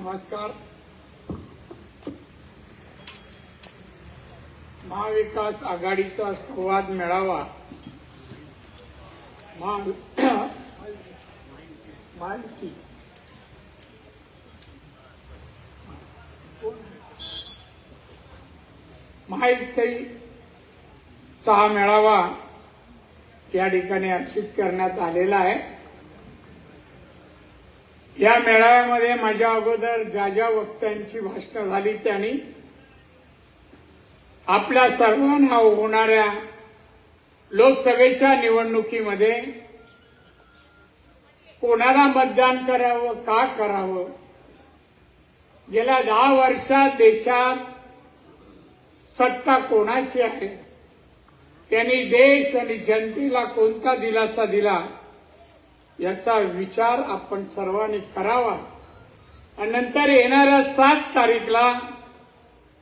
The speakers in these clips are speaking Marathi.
नमस्कार. महाविकास आघाडीचा संवाद मेळावा. मालकी. महायुती महायुतीचा हा मेळावा या ठिकाणी आयोजित करण्यात आलेला आहे. या मेळाव्यामध्ये माझ्या अगोदर ज्या ज्या वक्त्यांची भाषणं झाली त्यांनी आपल्या सर्वांना होणाऱ्या लोकसभेच्या निवडणुकीमध्ये कोणाला मतदान करावं का करावं? गेल्या दहा वर्षात देशात सत्ता कोणाची आहे? त्यांनी देश आणि जनतेला कोणता दिलासा दिला? याचा विचार आपण सर्वांनी करावा. आणि नंतर येणाऱ्या सात तारीखला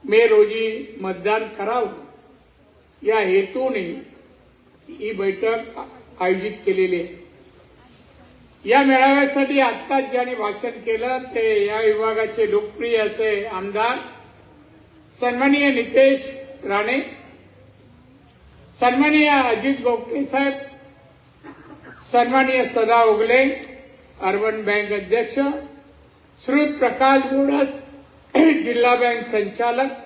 मे रोजी मतदान करावं. या हेतूने ही बैठक आयोजित केलेली आहे. या मेळाव्यासाठी आत्ताच ज्यांनी भाषण केलं ते या विभागाचे लोकप्रिय असे आमदार सन्माननीय नितेश राणे सन्माननीय अजित गोपटे साहेब सन्माननीय सदा उगले अर्बन बँक अध्यक्ष श्री प्रकाश गोडस जिल्हा बँक संचालक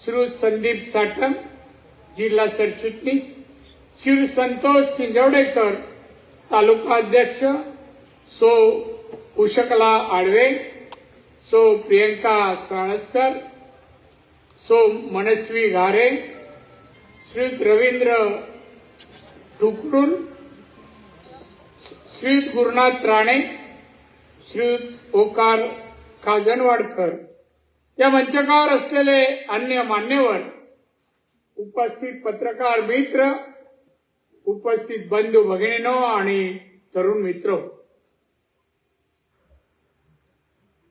श्री संदीप साटम जिल्हा सरचिटणीस श्री संतोष किंजवडेकर तालुका अध्यक्ष सो उशकला आडवे सो प्रियंका साळसकर सो मनस्वी घारे श्री रवींद्र टुकरून श्री गुरुनाथ राणे श्री ओकार खाजनवाडकर या मंचकावर असलेले अन्य मान्यवर उपस्थित पत्रकार मित्र उपस्थित बंधू भगिनीनो आणि तरुण मित्र.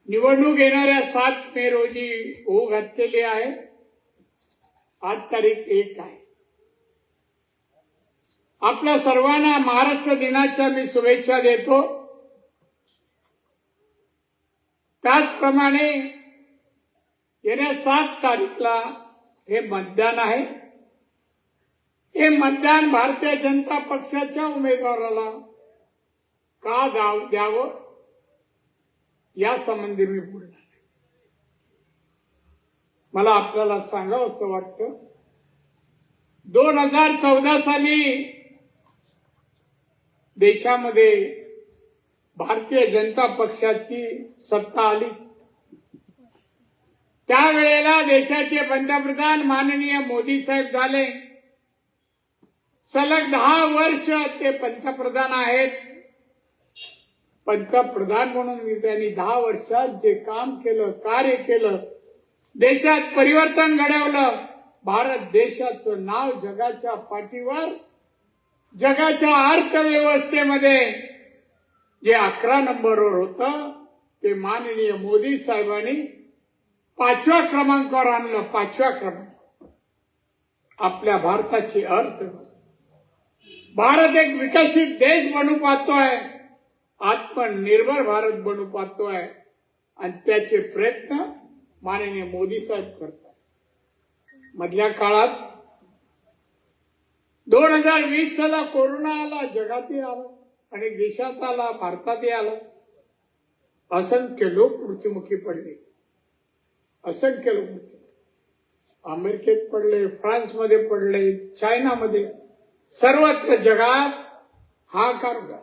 निवडणूक येणाऱ्या सात मे रोजी होऊ घातलेली आहे. आज तारीख एक आहे. आपल्या सर्वांना महाराष्ट्र दिनाच्या मी शुभेच्छा देतो. त्याचप्रमाणे येत्या सात तारीखला हे मतदान आहे. हे मतदान भारतीय जनता पक्षाच्या उमेदवाराला का जाव द्यावं? या संबंधी मी बोलणार आहे. मला आपल्याला सांगावं असं वाटतं. दोन हजार चौदा साली देशामध्ये भारतीय जनता पक्षाची सत्ता आली. त्यावेळेला देशाचे पंतप्रधान माननीय मोदी साहेब झाले. सलग दहा वर्ष ते पंतप्रधान आहेत. पंतप्रधान म्हणून मी त्यांनी दहा वर्षात जे काम केलं कार्य केलं देशात परिवर्तन घडवलं भारत देशाचं नाव जगाच्या पाठीवर जगाच्या अर्थव्यवस्थेमध्ये जे अकरा नंबरवर होतं ते माननीय मोदी साहेबांनी पाचव्या क्रमांकावर आणलं पाचव्या क्रमांक आपल्या भारताची अर्थव्यवस्था. भारत एक विकसित देश बनू पाहतोय आत्मनिर्भर भारत बनू पाहतोय आणि त्याचे प्रयत्न माननीय मोदी साहेब करतात मधल्या काळात दोन हजार वीस साला कोरोना आला जगातही आला आणि देशात आला भारतातही आला. असंख्य लोक मृत्युमुखी पडले. असंख्य लोक मृत्यू अमेरिकेत पडले फ्रान्समध्ये पडले चायनामध्ये. सर्वत्र जगात हाकार कारभार.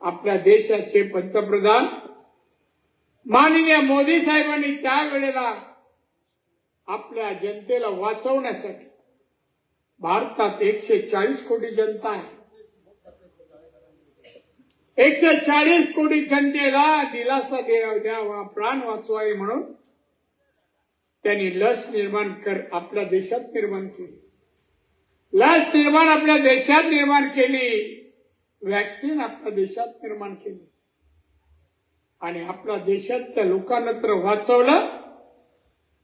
आपल्या देशाचे पंतप्रधान माननीय मोदी साहेबांनी त्यावेळेला आपल्या जनतेला वाचवण्यासाठी भारतात एकशे चाळीस कोटी जनता आहे. एकशे चाळीस कोटी जनतेला दिलासा द्यावा प्राण वाचवावे म्हणून त्यांनी लस निर्माण कर आपल्या देशात निर्माण केली. लस निर्माण आपल्या देशात निर्माण केली. वॅक्सिन आपल्या देशात निर्माण केली. आणि आपल्या देशात त्या लोकांना तर वाचवलं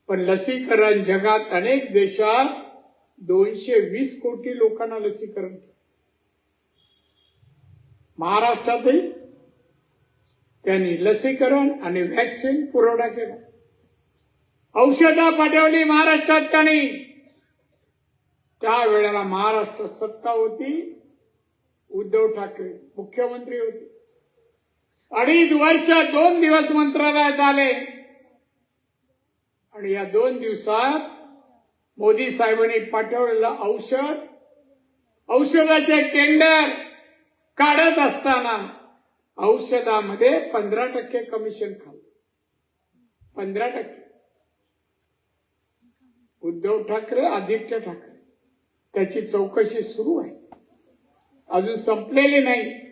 पण लसीकरण जगात अनेक देशात दोनशे वीस कोटी लोकांना लसीकरण महाराष्ट्रातही त्यांनी लसीकरण आणि व्हॅक्सिन पुरवठा केला. औषधं पाठवली महाराष्ट्रात त्यांनी त्यावेळेला महाराष्ट्र सत्ता होती उद्धव ठाकरे मुख्यमंत्री होते. अडीच वर्ष दोन दिवस मंत्रालयात आले. आणि या दोन दिवसात मोदी साहेबांनी पाठवलेलं औषध औषधाचे टेंडर काढत असताना औषधामध्ये पंधरा टक्के कमिशन खाल्लं. पंधरा टक्के. उद्धव ठाकरे आदित्य ठाकरे त्याची चौकशी सुरू आहे. अजून संपलेली नाही.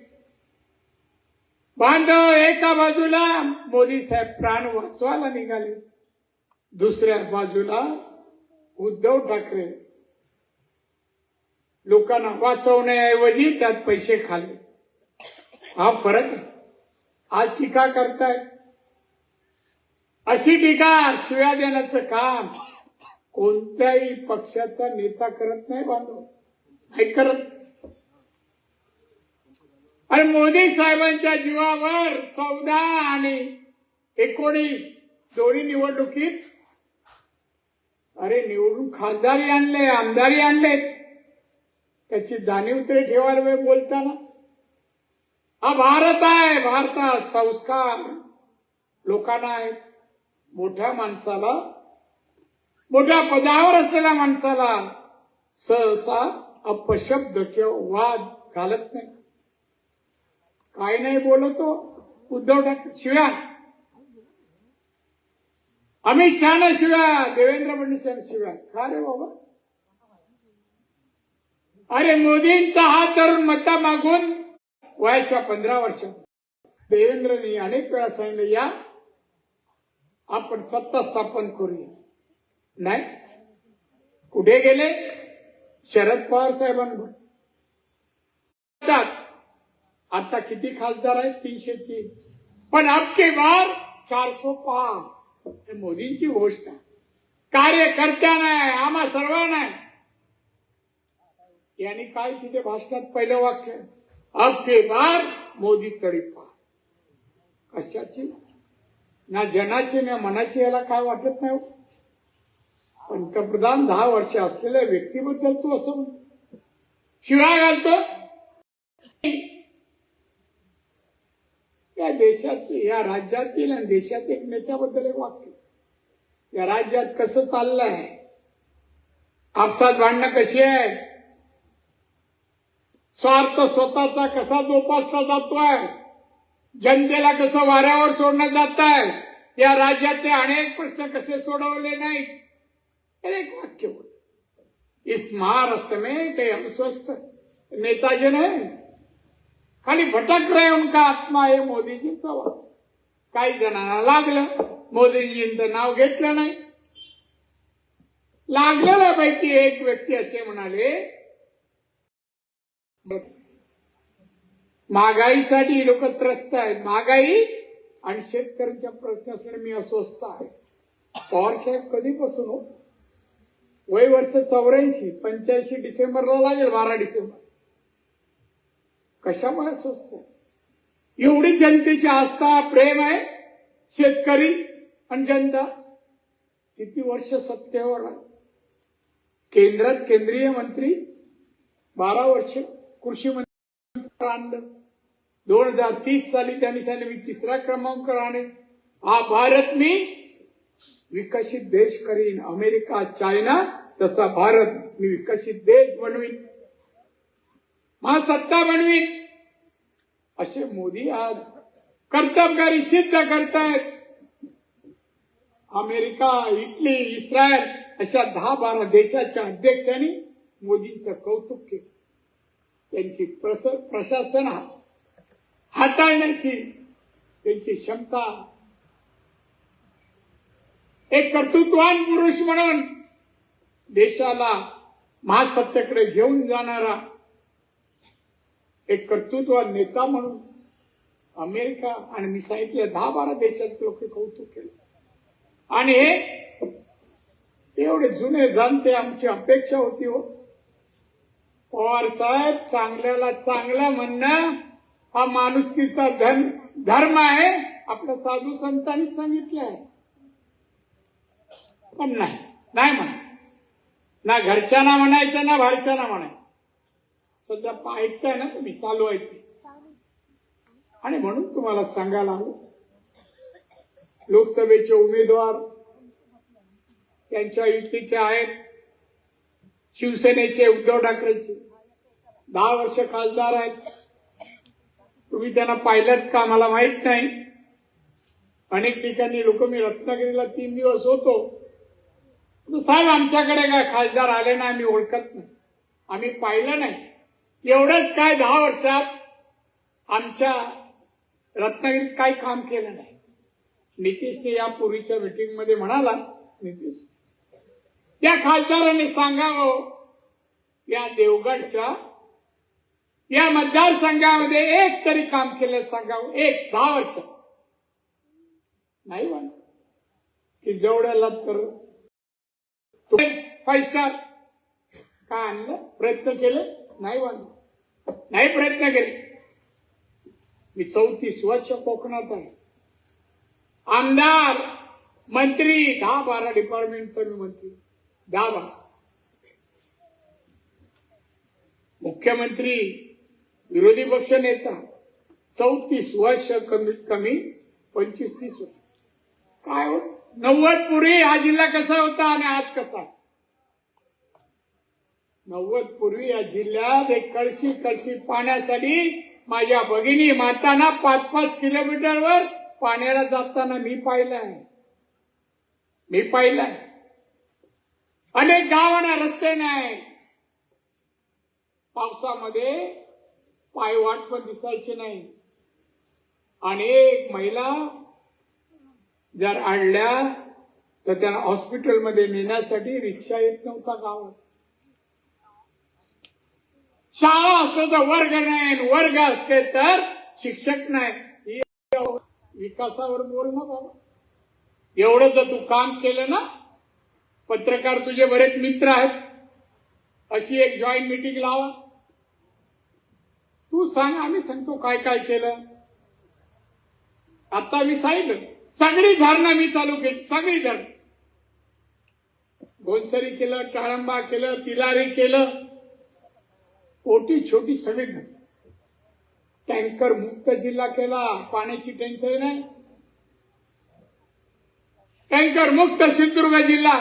बांधव एका बाजूला मोदी साहेब प्राण वाचवायला निघाले. दुसऱ्या बाजूला उद्धव ठाकरे लोकांना वाचवण्याऐवजी त्यात पैसे खाले. हा फरक आज टीका करताय? अशी टीका शिव्या देण्याचं काम कोणत्याही पक्षाचा नेता करत नाही बांधव. नाही करत. आणि मोदी साहेबांच्या जीवावर चौदा आणि एकोणीस दोन्ही निवडणुकीत अरे निवडून खासदारी आणले आमदारी आणले त्याची जाणीव तरी ठेवायला वेळ बोलताना. हा भारत आहे भारतात संस्कार. लोकांना आहेत मोठ्या माणसाला मोठ्या पदावर असलेल्या माणसाला सहसा अपशब्द किंवा वाद घालत नाही. काय नाही बोलतो उद्धव ठाकरे शिवाय. अमित शहाना शिव्या देवेंद्र फडणवीस यांना शिव्या. का रे बाबा? अरे मोदींचा हात धरून मता मागून वयाच्या पंधरा वर्ष देवेंद्रनी अनेक वेळा सांगितलं या आपण सत्ता स्थापन करूया. नाही. कुठे गेले? शरद पवार साहेबांवर आता किती खासदार आहेत? तीनशे तीन. पण आपके बार चारशे पाच. मोदींची गोष्ट आहे. कार्यकर्त्या नाही आम्हा सर्वांना. यांनी काय तिथे भाषणात पहिलं वाक्य? अबके बार मोदी तरी पार. कशाची? ना जनाची ना मनाची याला काय वाटत नाही हो. पंतप्रधान दहा वर्ष असलेल्या व्यक्तीबद्दल तू असं म्हण. शिवाय घालतो? या देशातील या राज्यातील आणि देशातील एक नेत्याबद्दल एक वाक्य. या राज्यात कसं चाललंय? आपसात भांडणं कशी आहे स्वार्थ स्वतःचा कसा जोपासला जातोय? जनतेला कसं वाऱ्यावर सोडण्यात जात आहे या राज्याचे अनेक प्रश्न कसे सोडवले नाहीत? हे एक वाक्य बोल इस महाराष्ट्र में काही अस्वस्थ नेताजी ने खाली भटक रहे उनका आत्मा हे मोदीजींचा वाद काही जणांना लागलं. मोदीजींचं नाव घेतलं नाही. लागलेल्या पैकी एक व्यक्ती असे म्हणाले महागाईसाठी लोक त्रस्त आहेत. महागाई आणि शेतकऱ्यांच्या प्रश्नासाठी मी अस्वस्थ आहे. पवार साहेब कधीपासून हो? वय वर्ष चौऱ्याऐंशी पंच्याऐंशी डिसेंबरला लागेल बारा डिसेंबर. कशामुळे अस्वस्थ एवढी जनतेची आस्था प्रेम आहे शेतकरी आणि जनता. किती वर्ष सत्तेवर केंद्रात केंद्रीय मंत्री बारा वर्ष. कृषी मंत्री आणलं दोन हजार तीस साली त्यांनी सांगितलं मी तिसरा क्रमांक राहणे. हा भारत मी विकसित देश करीन. अमेरिका चायना तसा भारत मी विकसित देश बनवीन. महासत्ता बनवीन. असे मोदी आज कर्तबगारी सिद्ध करतायत. अमेरिका इटली इस्रायल अशा दहा बारा देशाच्या अध्यक्षांनी मोदींचं कौतुक केलं. त्यांची प्रशासन हा- हाताळण्याची त्यांची क्षमता. एक कर्तृत्वान पुरुष म्हणून देशाला महासत्तेकडे घेऊन जाणारा एक कर्तृत्व नेता म्हणून अमेरिका आणि मी सांगितले दहा बारा देशात लोक कौतुक केलं. आणि हे एवढे जुने जाणते आमची अपेक्षा होती हो. पवार साहेब चांगल्याला चांगलं म्हणणं हा माणुसकीचा धन धर्म आहे. आपल्या साधू संतांनी सांगितलं आहे. पण नाही. नाही म्हणा ना घरच्यांना म्हणायचं ना बाहेरच्यांना म्हणायचं. सध्या ऐकताय ना तुम्ही चालू ऐकते आणि म्हणून तुम्हाला सांगायला आलो. लोकसभेचे उमेदवार त्यांच्या युतीचे आहेत. शिवसेनेचे उद्धव ठाकरेचे. दहा वर्ष खासदार आहेत. तुम्ही त्यांना पाहिलं का मला माहीत नाही. अनेक ठिकाणी लोक मी रत्नागिरीला तीन दिवस होतो. तर साहेब आमच्याकडे काय खासदार आले ना आम्ही ओळखत नाही. आम्ही पाहिलं नाही. एवढंच काय दहा वर्षात आमच्या रत्नागिरीत काही काम केलं नाही. नितीशने या पूर्वीच्या म्हणाला नितीश त्या खासदारांनी सांगावं या देवगडच्या या मतदारसंघामध्ये एक तरी काम केलं सांगावं एक दहा वर्ष नाही म्हणा की जवळला तर फाईव्ह स्टार काय आणलं? प्रयत्न केले? नाही म्हणा नाही प्रयत्न केले. मी चौतीस वर्ष कोकणात आहे. आमदार मंत्री दहा बारा डिपार्टमेंटचा मी मंत्री. दहा बारा मुख्यमंत्री विरोधी पक्ष नेता. चौतीस वर्ष कमीत कमी पंचवीस तीस वर्ष. काय हो? नव्वद पूर्वी हा जिल्हा कसा होता आणि आज कसा आहे? नव्वद पूर्वी या जिल्ह्यात एक कळशी कळशी पाण्यासाठी माझ्या भगिनी माताना पाच पाच किलोमीटरवर पाण्याला जाताना मी पाहिलंय. मी पाहिलंय. अनेक गावांना रस्ते नाही. पावसामध्ये पायवाट पण दिसायची नाही. अनेक महिला जर आणल्या तर त्यांना हॉस्पिटलमध्ये नेण्यासाठी रिक्षा येत नव्हता गावात. शाळा असतो तर वर्ग नाही वर्ग असते तर शिक्षक नाही. विकासावर बोल ना बाबा. एवढं जर तू काम केलं ना पत्रकार तुझे बरेच मित्र आहेत. अशी एक जॉईंट मीटिंग लावा. तू सांग आम्ही सांगतो काय काय केलं. आता मी सांगितलं सगळी धरणं मी चालू केली सगळी धरणं. गोनसरी केलं टाळंबा केलं तिलारी केलं. मोठी छोटी सगळी टँकर मुक्त जिल्हा केला पाण्याची टेन्शन नाही. टँकर मुक्त सिंधुदुर्ग जिल्हा.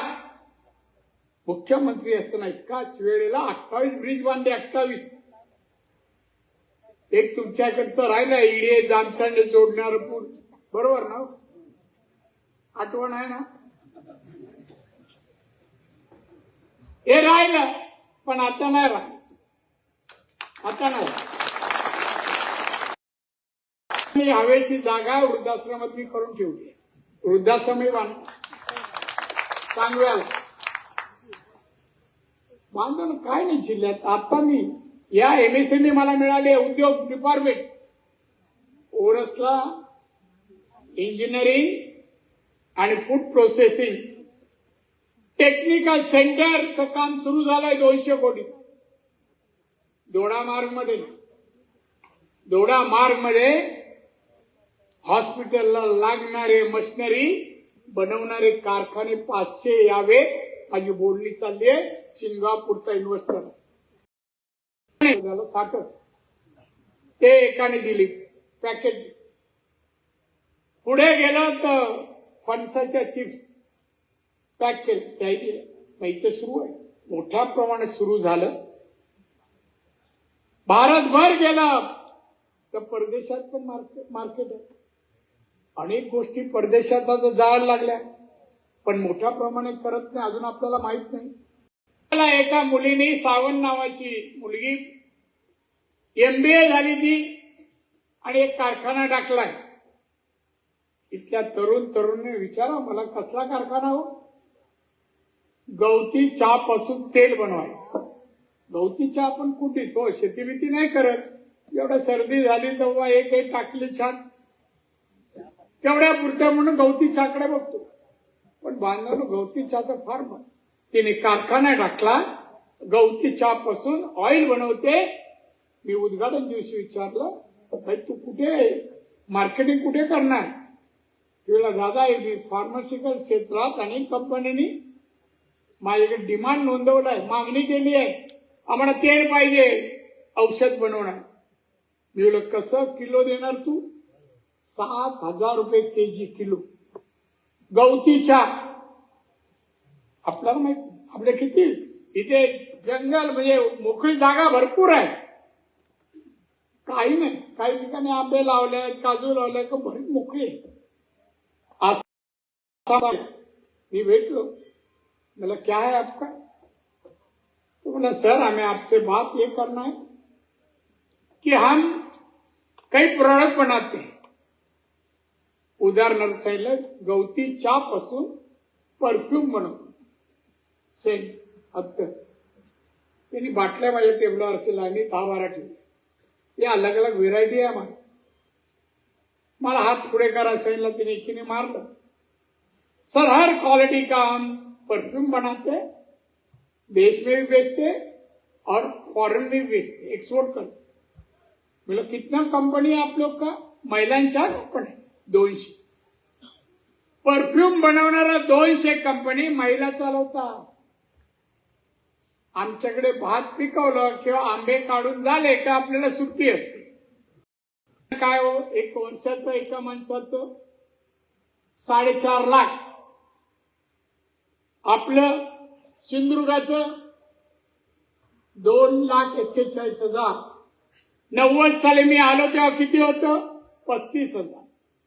मुख्यमंत्री असताना एकाच वेळेला अठ्ठावीस ब्रिज बांधले अठ्ठावीस. एक तुमच्याकडचं राहिलं इडे जामसांडे जोडणार पूर. बरोबर ना हो? आठवण आहे ना? हे राहिलं पण आता नाही राहिलं. आता नाही. हवेची जागा वृद्धाश्रमात मी करून ठेवली वृद्धाश्रम बांध चांगव्याला बांधून काय नाही जिल्ह्यात. आता मी या एमएसएमई मला मिळाले उद्योग डिपार्टमेंट ओरसला इंजिनिअरिंग आणि फूड प्रोसेसिंग टेक्निकल सेंटरचं काम सुरू झालंय दोनशे कोटी दोडा मार्गमध्ये दोडा मार्गमध्ये हॉस्पिटलला लागणारे मशिनरी बनवणारे कारखाने पाचशे यावे माझी बोलणी चालली आहे सिंगापूरचा इन्व्हेस्टर झालं साखर ते एकाने दिली पॅकेज पुढे गेलं तर फणसाच्या चिप्स पॅक केलं त्याही दिलं इथे सुरू आहे. मोठ्या प्रमाणात सुरू झालं. भारतभर गेला. तर परदेशात पण मार्केट मार्केट आहे. अनेक गोष्टी परदेशात आता जायला लागल्या. पण मोठ्या प्रमाणात करत नाही अजून आपल्याला माहीत नाही. मला एका मुलीने सावंत नावाची मुलगी एमबीए झाली ती आणि एक कारखाना टाकलाय. इथल्या तरुण तरुणने विचारा मला कसला कारखाना हो? गवती चहापासून तेल बनवायचं. गवती चहा पण तो हो शेती बिती नाही करत. एवढं सर्दी झाली तेव्हा एक एक टाकली छान. तेवढ्या पुरत्या म्हणून गवती छाकडे बघतो. पण बांधवानं गवती चहाचं फार मग. तिने कारखाना टाकला. गवती चहापासून ऑइल बनवते. मी उद्घाटन दिवशी विचारलं भाई तू कुठे? मार्केटिंग कुठे करणार? तिला दादा मी फार्मास्युटिकल क्षेत्रात अनेक कंपन्यांनी माझ्याकडे डिमांड नोंदवलाय. मागणी केली आहे. आम्हाला तेल पाहिजे. औषध बनवणार. मी म्हणलं कसं किलो देणार तू? सात हजार रुपये के जी किलो. गवती चहा आपल्याला माहीत आपले किती? इथे जंगल म्हणजे मोकळी जागा भरपूर आहे. काही नाही. काही ठिकाणी आंबे लावले आहेत काजू लावले आहेत भरीत मोकळी आहे. मी भेटलो. मला क्या है आपका? तो बोला सर हमें आपसे बात ये करना है कि हम कई प्रोडक्ट बनाते हैं। उदाहरणार्थ सांगितलं गवती चहापासून परफ्यूम बनवतो सेंट हत्त त्यांनी बाटल्या माझ्या टेबलावर असेल आणि दहा बारा ठेवले या अलग अलग व्हेरायटी आहे मला मला हात पुढे करा सांगितलं तिने एकीने मारलं सर हर क्वालिटी का हम परफ्यूम बनाते हैं, देश में भी बेचते और फॉरेन में भी बेचते एक्सपोर्ट करते मतलब कितना कंपनी है आप लोग का? महिलांच्या कंपनी दोनशे परफ्यूम बनवणारा दोनशे कंपनी महिला चालवता। आमच्याकडे भात पिकवलं किंवा आंबे काढून झाले का आपल्याला सुट्टी असते? काय हो एक वर्षाचं एका माणसाचं? साडेचार लाख. आपलं सिंधुदुर्गाचं दोन लाख एक्केचाळीस हजार. नव्वद साली मी आलो तेव्हा किती होतं? पस्तीस हजार.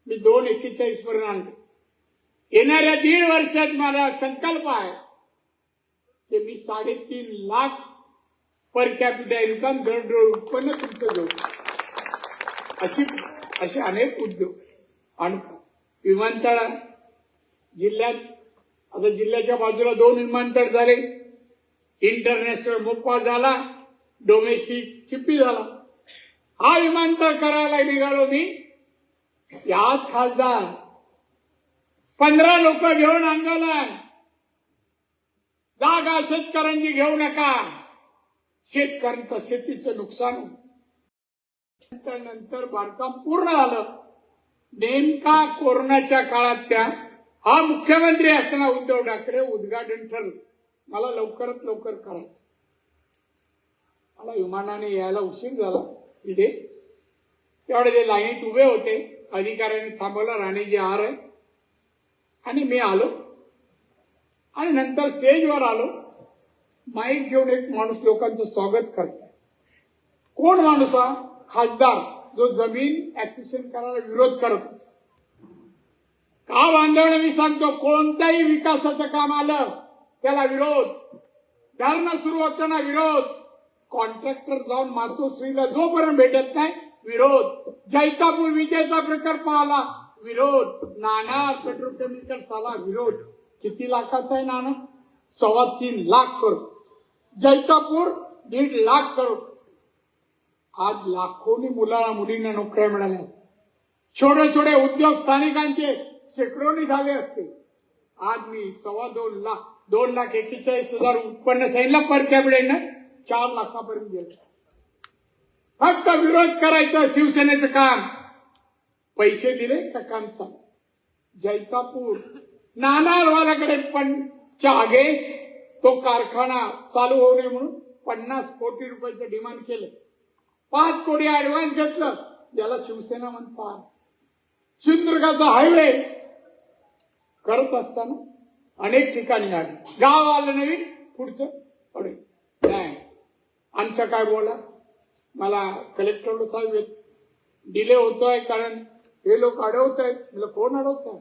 मी दोन एक्केचाळीस पर्यंत आणले. येणाऱ्या दीड वर्षात मला संकल्प आहे की मी साडेतीन लाख पर कॅपिटा इन्कम दरडोळ उत्पन्न तुमचं देऊ अशी असे अनेक उद्योग आणि विमानतळ जिल्ह्यात आता जिल्ह्याच्या बाजूला दोन विमानतळ झाले. इंटरनॅशनल मोप्पा झाला डोमेस्टिक चिप्पी झाला. हा विमानतळ करायला निघालो मी. याच खासदार पंधरा लोक घेऊन आंदोलन. जागा शेतकऱ्यांची घेऊ नका. शेतकऱ्यांचं शेतीचं नुकसान नंतर बांधकाम पूर्ण झालं. नेमका कोरोनाच्या काळात त्या हा मुख्यमंत्री असताना उद्धव ठाकरे उद्घाटन ठरलं. मला लवकरात लवकर करायचं. मला विमानाने यायला उशीर झाला. इथे त्यावेळे ते लाईनीत उभे होते अधिकाऱ्यांनी थांबवलं राणेजी आर आहे. आणि मी आलो. आणि नंतर स्टेजवर आलो. माईक घेऊन एक माणूस लोकांचं स्वागत करतो कोण माणूस हा? खासदार जो जमीन ऍक्विशन करायला विरोध करत होता. का बांधवणे मी सांगतो कोणत्याही विकासाचं काम आलं त्याला विरोध. धरणं सुरू होताना विरोध. कॉन्ट्रॅक्टर जाऊन मातोश्रीला जोपर्यंत भेटत नाही विरोध. जैतापूर विजेचा प्रकल्प आला विरोध. नाणार पेट्रोकेमिकल्स आला विरोध. किती लाखाचा आहे नाणं सव्वा तीन लाख करोड. जैतापूर दीड लाख करोड. आज लाखोनी मुलाला मुलींना नोकऱ्या मिळाल्या छोटे छोटे उद्योग स्थानिकांचे शेकडोनी झाले असते. आज मी सव्वा दोन लाख दोन लाख एकेचाळीस हजार उत्पन्न सांगितलं पर कॅबिनेटनं चार लाखापर्यंत गेलं. फक्त विरोध करायचा शिवसेनेचं काम. पैसे दिले का काम चालू? जैतापूर नानारवालाकडे पण चागेस. तो कारखाना चालू होऊ नये म्हणून पन्नास कोटी रुपयाचं डिमांड केलं. पाच कोटी ऍडव्हान्स घेतलं. याला शिवसेना म्हणतात. सिंधुदुर्गाचा हायवे करत असताना अनेक ठिकाणी आले. गाव आलं नवीन पुढचं पडेल. नाही. आमचा काय बोला? मला कलेक्टर साहेब डिले होतोय कारण हे लोक अडवत आहेत म्हणलं कोण अडवत आहे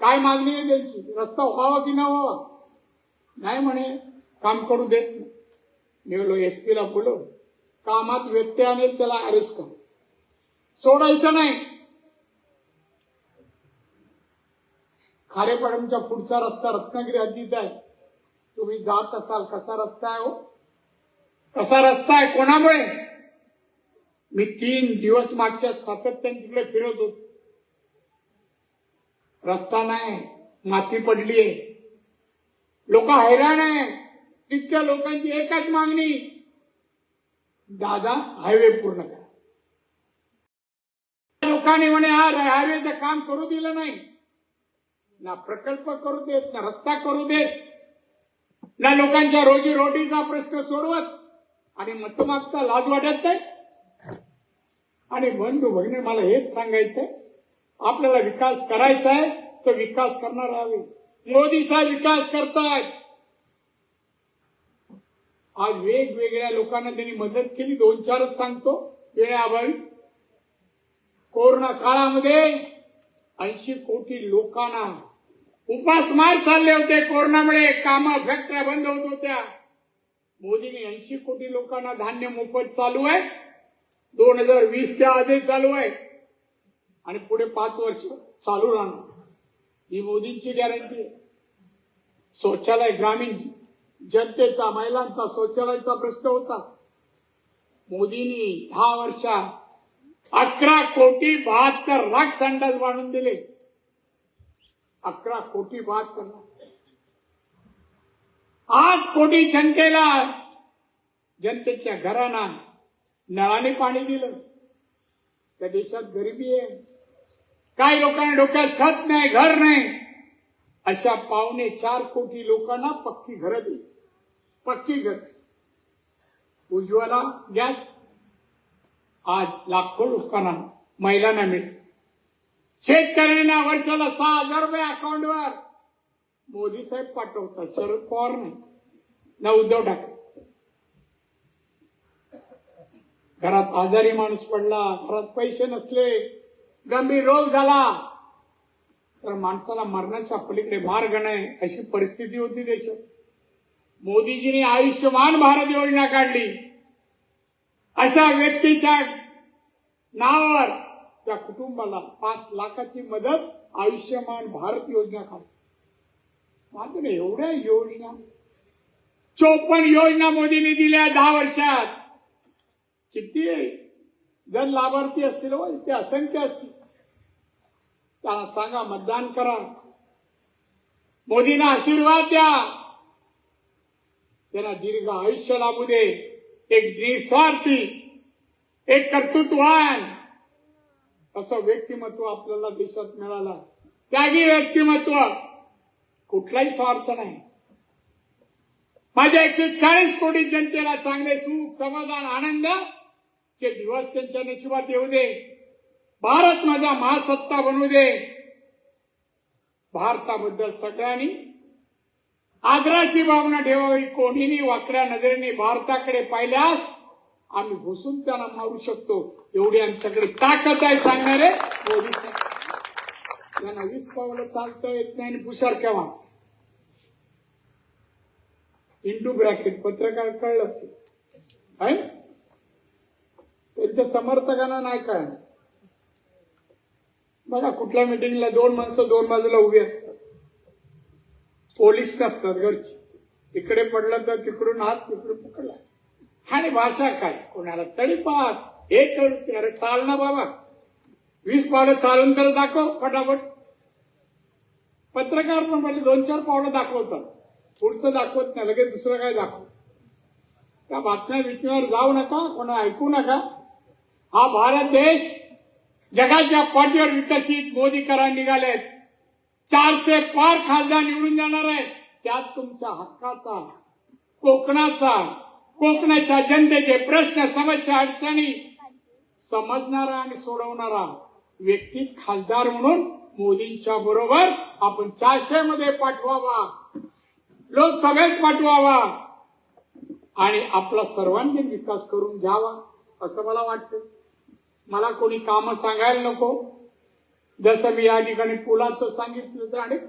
काय मागणी आहे त्यांची? रस्ता व्हावा की न व्हावा? नाही म्हणे. काम करू देत नाही. एस म्हणलो एसपीला बोलव. कामात व्यत्यय आणेल त्याला अरेस्ट कर. सोडायचं नाही. खारेपाडमच्या पुढचा रस्ता रत्नागिरी हद्दीत आहे. तुम्ही जात असाल कसा रस्ता आहे हो? कसा रस्ता आहे? कोणामुळे? मी तीन दिवस मागच्या सातत्याने तिकडे फिरत होतो. रस्ता नाही माती पडलीये लोक हैराण आहे. तितक्या लोकांची एकच मागणी दादा हायवे पूर्ण करा. लोकांनी म्हणे हा हायवेचं काम करू दिलं नाही. ना प्रकल्प करू देत ना रस्ता करू देत ना लोकांच्या रोजी रोटीचा प्रश्न सोडवत. आणि मत मागता लाज वाटत नाही. आणि बंधू भगिनी मला हेच सांगायचंय. आपल्याला विकास करायचा आहे तर विकास करणार हवे मोदी साहेब विकास करतायत. आज वेगवेगळ्या लोकांना त्यांनी मदत केली. दोन चारच सांगतो. वेळेअभावी. कोरोना काळामध्ये ऐंशी कोटी लोकांना उपासमार चालले होते. कोरोनामुळे काम फॅक्टऱ्या बंद होत होत्या. मोदीने ऐंशी कोटी लोकांना धान्य मोफत चालू आहे. दोन हजार वीसच्या आधी चालू आहे. आणि पुढे पाच वर्ष चालू राहणार. ही मोदींची गॅरंटी आहे. शौचालय ग्रामीण जनतेचा महिलांचा शौचालयाचा प्रश्न होता. मोदींनी दहा वर्षात अकरा कोटी बहात्तर लाख संडास बांधून दिले. अकरा कोटी बाद करणार आठ कोटी जनतेला जनतेच्या घरांना नळाने पाणी दिलं. त्या देशात गरिबी आहे. काही लोकांना डोक्यात छत नाही घर नाही. अशा पावणे चार कोटी लोकांना पक्की घरं दिली. पक्की घर. उज्ज्वला गॅस. आज लाखो लोकांना महिलांना मिळते. शेतकऱ्यांना वर्षाला सहा हजार रुपये अकाउंटवर मोदी साहेब पाठवतात शरद पवार नाही. ना उद्धव ठाकरे. घरात आजारी माणूस पडला घरात पैसे नसले गंभीर रोग झाला तर माणसाला मरणाच्या पलीकडे मार्ग नाही अशी परिस्थिती होती देशात. मोदीजींनी आयुष्यमान भारत योजना काढली. अशा व्यक्तीच्या नावावर त्या कुटुंबाला पाच लाखाची मदत आयुष्यमान भारत योजना खाली मात्र एवढ्या योजना चोपन्न योजना मोदींनी दिल्या दहा वर्षात. किती जर लाभार्थी असतील हो, ते असंख्य असतील. त्याला सांगा मतदान करा. मोदींना आशीर्वाद द्या. त्यांना दीर्घ आयुष्य लाभू दे. एक निस्वार्थी एक कर्तृत्वान असं व्यक्तिमत्व आपल्याला देशात मिळाला. त्यागी व्यक्तिमत्व कुठलाही स्वार्थ नाही. माझ्या एकशे चाळीस कोटी जनतेला चांगले सुख समाधान आनंद चे दिवस त्यांच्या नशिबात येऊ दे. भारत माझा महासत्ता बनवू दे. भारताबद्दल सगळ्यांनी आदराची भावना ठेवावी. कोणीही वाकड्या नजरेने भारताकडे पाहिल्यास आम्ही घुसून त्यांना मारू शकतो. एवढी आमच्याकडे ताकद आहे सांगणारे. मोदी त्यांना वीस पावलं चालता येत नाही आणि भुसार केव्हा? इंटू ब्रॅकेट पत्रकार कळलं असेल. आहे? त्यांच्या समर्थकांना नाही कळणार बघा कुठल्या मिटिंगला दोन माणसं दोन बाजूला उभी असतात. पोलीस नसतात घरची. इकडे पडलं तर तिकडून हात तिकडून पकडला. आणि भाषा काय? कोणाला तडीपात हे कळते अरे चाल ना बाबा. वीस पावलं चालून तर दाखव फटाफट. पत्रकार पण म्हणजे दोन चार पावलं दाखवतात. पुढचं दाखवत नाही लगेच दुसरं काय दाखव? त्या बातम्या बितम्यावर जाऊ नका कोणा ऐकू नका. हा भारत देश जगाच्या पाठीवर विकसित मोदी करा निघालेत. चारशे पार खासदार निवडून जाणार आहे त्यात तुमच्या हक्काचा कोकणाचा कोकणाच्या जनतेचे प्रश्न समस्या अडचणी समजणारा आणि सोडवणारा व्यक्ती खासदार म्हणून मोदींच्या बरोबर आपण चारशे मध्ये पाठवावा. लोकसभेत पाठवावा. आणि आपला सर्वांगीण विकास करून घ्यावा असं मला वाटतं. मला कोणी कामं सांगायला नको. जसं मी या ठिकाणी पुलाचं सांगितलं तर अनेक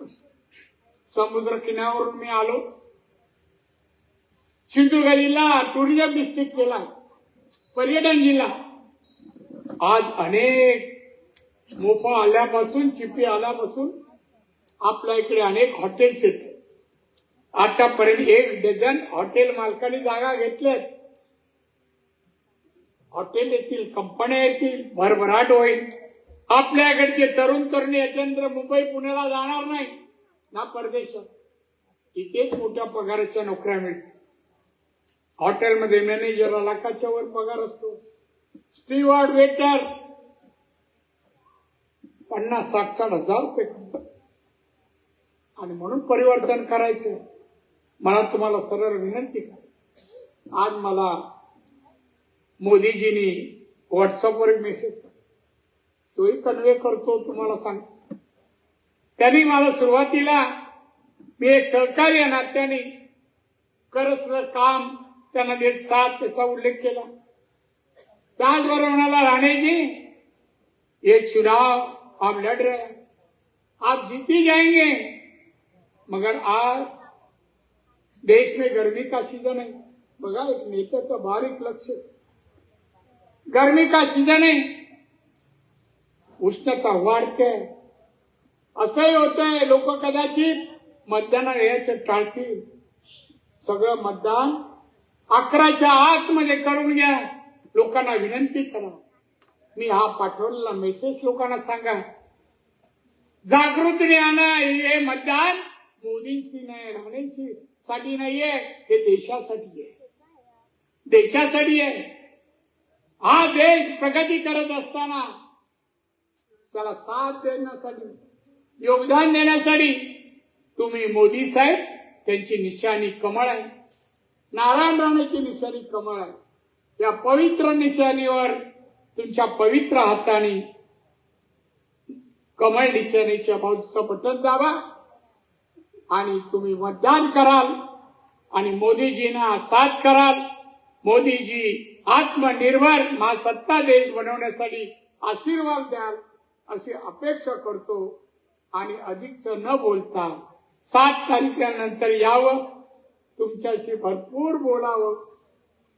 समुद्र किनाऱ्यावरून मी आलो. सिंधुदुर्ग जिल्हा टुरिझम डिस्ट्रिक्ट केला पर्यटन जिल्हा. आज अनेक मोफा आल्यापासून चिपी आल्यापासून आपल्या इकडे अनेक हॉटेल्स येत आतापर्यंत एक डझन हॉटेल मालकांनी जागा घेतल्यात. हॉटेल येतील कंपन्या येतील भरभराट होईल. आपल्याकडचे तरुण तरुणी याच्यानंतर मुंबई पुण्याला जाणार नाही. ना परदेशात. इथेच मोठ्या पगाराच्या नोकऱ्या मिळतील. हॉटेलमध्ये मॅनेजरला लाखाच्या वर पगार असतो. Steward waiter. पन्नास साठ साठ हजार रुपये आणि म्हणून परिवर्तन करायचं. मला तुम्हाला सरळ विनंती आज मला मोदीजींनी व्हॉट्सअपवर एक मेसेज तोही कन्वे करतो तुम्हाला सांग त्यांनी मला सुरुवातीला मी एक सहकारी नात्याने करसलं काम त्यांना सात त्याचा उल्लेख केला. त्याचबरोबर म्हणाला राणे जी ये चुनाव आप लड़ रहे हैं. आप जीती जाएंगे मगर आज देश में गर्मी का सीजन है. बघा एक नेत्याचं बारीक लक्ष. गर्मी का सीजन आहे उष्णता वाढते. असंही होतंय लोक कदाचित मतदान यायचं टाळतील. सगळं मतदान अकराच्या आतमध्ये करून घ्या. लोकांना विनंती करा. मी हा पाठवलेला मेसेज लोकांना सांगा. जागृतीने आणा हे मतदान मोदींशी नाही राणेशी साठी नाहीये हे देशासाठी आहे. देशासाठी आहे. हा देश प्रगती करत असताना त्याला साथ देण्यासाठी योगदान देण्यासाठी तुम्ही मोदी साहेब त्यांची निशाणी कमळ आहे. नारायण राणेची निशाणी कमळ आहे या पवित्र निशाणीवर तुमच्या पवित्र हाताने कमळ निशाणीच्या बाजूचं बटन दाबा आणि तुम्ही मतदान कराल आणि मोदीजींना साथ कराल. मोदीजी आत्मनिर्भर महासत्ता देश बनवण्यासाठी आशीर्वाद द्याल अशी अपेक्षा करतो. आणि अधिकच न बोलता सात तारखेनंतर यावं. तुमच्याशी भरपूर बोलावं.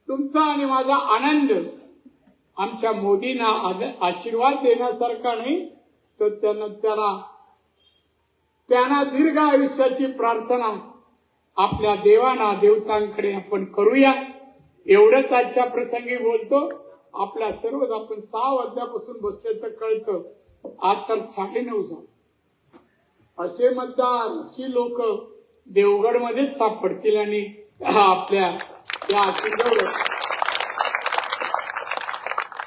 तुमचा आणि माझा आनंद. आमच्या मोदींना आशीर्वाद देण्यासारखा नाही तर त्यांना त्याला त्यांना दीर्घ आयुष्याची प्रार्थना आपल्या देवाना देवतांकडे आपण करूया. एवढंच आजच्या प्रसंगी बोलतो. आपल्या सर्वच आपण सहा वाजल्यापासून बसल्याचं कळतं. आज तर साडेनऊ झालं. असे मतदार अशी लोक देवगडमध्येच सापडतील आणि आपल्या या आशीर्वाद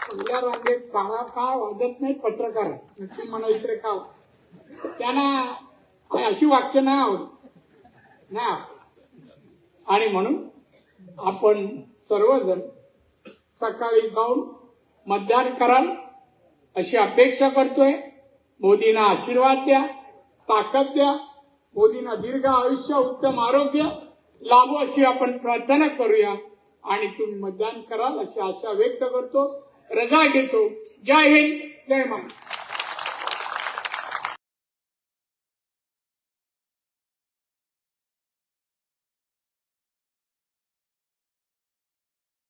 पहिल्या रांगेत काळा का वाजत नाही पत्रकार? नक्की म्हणा इकडे का त्यांना अशी वाक्य नाही आवड नाही आणि म्हणून आपण सर्वजण सकाळी जाऊन मतदान कराल अशी अपेक्षा करतोय. मोदींना आशीर्वाद द्या ताकद द्या. मोदींना दीर्घ आयुष्य उत्तम आरोग्य. लाभो अशी आपण प्रार्थना करूया. आणि तुम्ही मतदान कराल अशी आशा व्यक्त करतो. रजा घेतो. जय हिंद. जय महाराष्ट्र.